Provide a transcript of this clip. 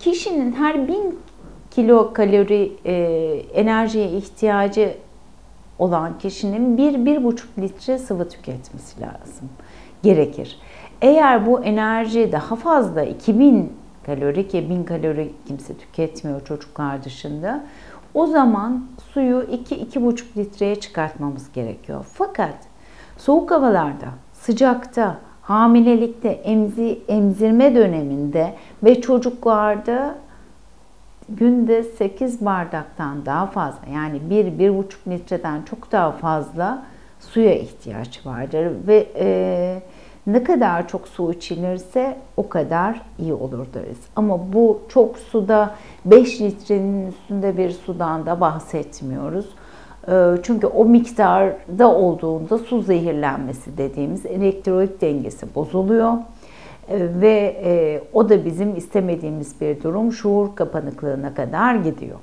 kişinin her 1000 kilo kalori e, enerjiye ihtiyacı olan kişinin 1-1,5 litre sıvı tüketmesi lazım. Gerekir. Eğer bu enerji daha fazla 2000 kalori ki 1000 kalori kimse tüketmiyor çocuklar dışında. O zaman suyu 2-2,5 litreye çıkartmamız gerekiyor. Fakat soğuk havalarda, sıcakta, hamilelikte, emzi, emzirme döneminde ve çocuklarda günde 8 bardaktan daha fazla yani 1-1,5 litreden çok daha fazla suya ihtiyaç vardır ve e, ne kadar çok su içilirse o kadar iyi olur deriz. Ama bu çok suda 5 litrenin üstünde bir sudan da bahsetmiyoruz. Ee, çünkü o miktarda olduğunda su zehirlenmesi dediğimiz elektrolit dengesi bozuluyor. Ee, ve e, o da bizim istemediğimiz bir durum şuur kapanıklığına kadar gidiyor.